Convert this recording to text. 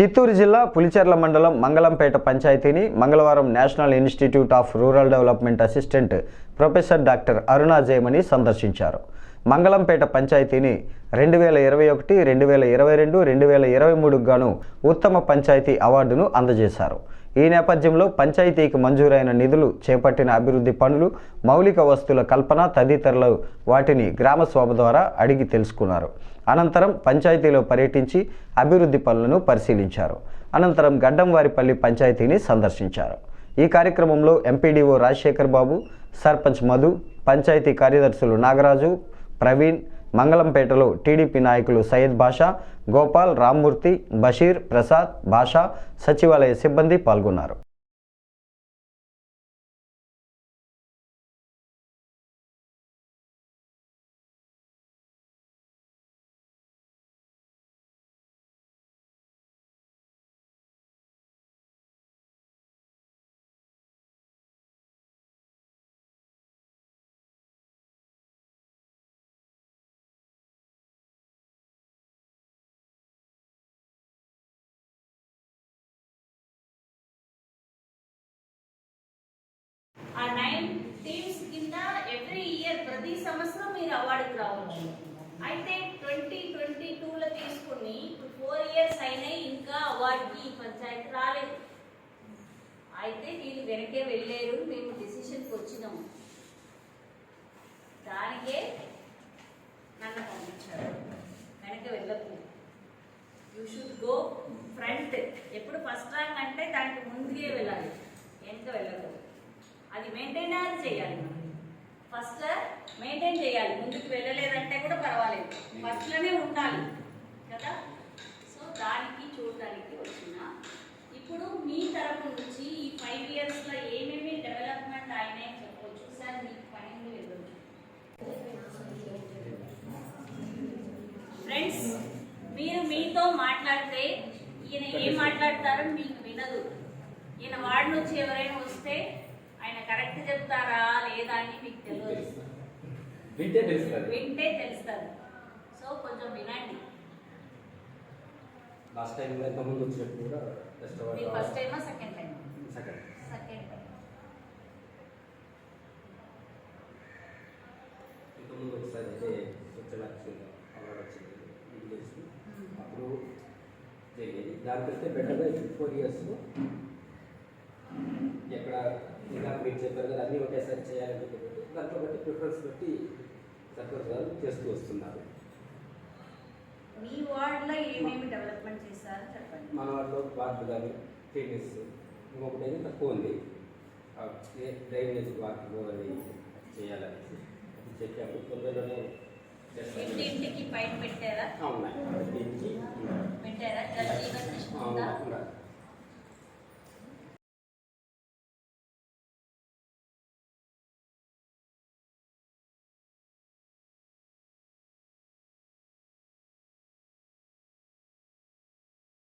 చిత్తూరు జిల్లా పులిచెర్ల మండలం మంగళంపేట పంచాయతీని మంగళవారం National Institute of Rural Development assistant professor doctor Aruna Jayamani సందర్శించారు. మంగళంపేట పంచాయతీని రెండు వేల ఇరవై ఒకటి రెండు వేల ఇరవై రెండు రెండు వేల ఇరవై మూడుకు గాను ఉత్తమ పంచాయతీ అవార్డును అందజేశారు. ఈ నేపథ్యంలో పంచాయతీకి మంజూరైన నిధులు చేపట్టిన అభివృద్ధి పనులు మౌలిక వస్తువుల కల్పన తదితరులు వాటిని గ్రామ సభ ద్వారా అడిగి తెలుసుకున్నారు. అనంతరం పంచాయతీలో పర్యటించి అభివృద్ధి పనులను పరిశీలించారు. అనంతరం గడ్డంవారిపల్లి పంచాయతీని సందర్శించారు. ఈ కార్యక్రమంలో ఎంపీడీఓ రాజశేఖర్ బాబు సర్పంచ్ మధు పంచాయతీ కార్యదర్శులు నాగరాజు ప్రవీణ్ మంగళంపేటలో టీడీపీ నాయకులు సయ్యద్ బాషా గోపాల్ రామ్మూర్తి బషీర్ ప్రసాద్ బాషా సచివాలయ సిబ్బంది పాల్గొన్నారు. ఆ నైన్ టీమ్స్ కింద ఎవ్రీ ఇయర్ ప్రతి సంవత్సరం మీరు అవార్డుకి రావచ్చు. అయితే ట్వంటీ ట్వంటీ టూలో తీసుకుని ఇప్పుడు ఫోర్ ఇయర్స్ అయినాయి ఇంకా అవార్డుకి ఈ పంచాయతీ రాలేదు. అయితే వీళ్ళు వెనకే వెళ్ళారు మేము డిసిషన్కి వచ్చినాము దానికే నన్ను పంపించారు. వెనక వెళ్ళకు. యూ షుడ్ గో ఫ్రంట్ ఎప్పుడు ఫస్ట్ ర్యాంక్ అంటే దానికి ముందుకే వెళ్ళాలి. వెనక వెళ్ళకూడదు అది మెయింటైన్ అది చేయాలి. ఫస్ట్ మెయింటైన్ చేయాలి. ముందుకు వెళ్ళలేదంటే కూడా పర్వాలేదు. ఫస్ట్లోనే ఉండాలి. కదా? సో దానికి చూడడానికి వచ్చిన. ఇప్పుడు మీ తరపు నుంచి ఈ ఫైవ్ ఇయర్స్లో ఏమేమి డెవలప్మెంట్ అయినాయి చెప్పవచ్చు. సార్ మీకు పని ఉంది ఫ్రెండ్స్ మీరు మీతో మాట్లాడితే ఈయన ఏం మాట్లాడతారో మీకు వినదు. ఈయన వాడి నుంచి ఎవరైనా చెప్తారా లేదా అని మీకు తెలియదు. వింటే తెలుస్తుంది. వింటే తెలుస్తుంది. సో కొంచెం వినండి. లాస్ట్ టైం ఎంత ముందు వచ్చినప్పుడు కూడా ఫస్ట్ టైమా second time second second time ఇంత ముందు ఒకసారి అయితే లక్ష్యంగా అవార్డు వచ్చింది. విలేజ్ అప్పుడు జరిగేది. దానికంటే బెటర్గా ఫోర్ ఇయర్స్లో ఎక్కడ మీరు చెప్పారు కదా అన్నీ ఒకేసారి చేయాలని దాంట్లో బట్టి ప్రిఫరెన్స్ బట్టి సర్పంచ్ గారు చేస్తూ వస్తున్నారు. మీ వార్డులో ఏమేమి డెవలప్మెంట్ చేశారో చెప్పండి. మన వాటిలో వార్డు కానీ ఫిట్నెస్ ఇంకొకటి అయితే తక్కువ ఉంది. డ్రైనేజ్ వాటర్ అది చేయాలని అది చెప్పాము తొందరలోనే. ఇంటింటికి పైన పెట్టారా? దీనికి పెట్టారా?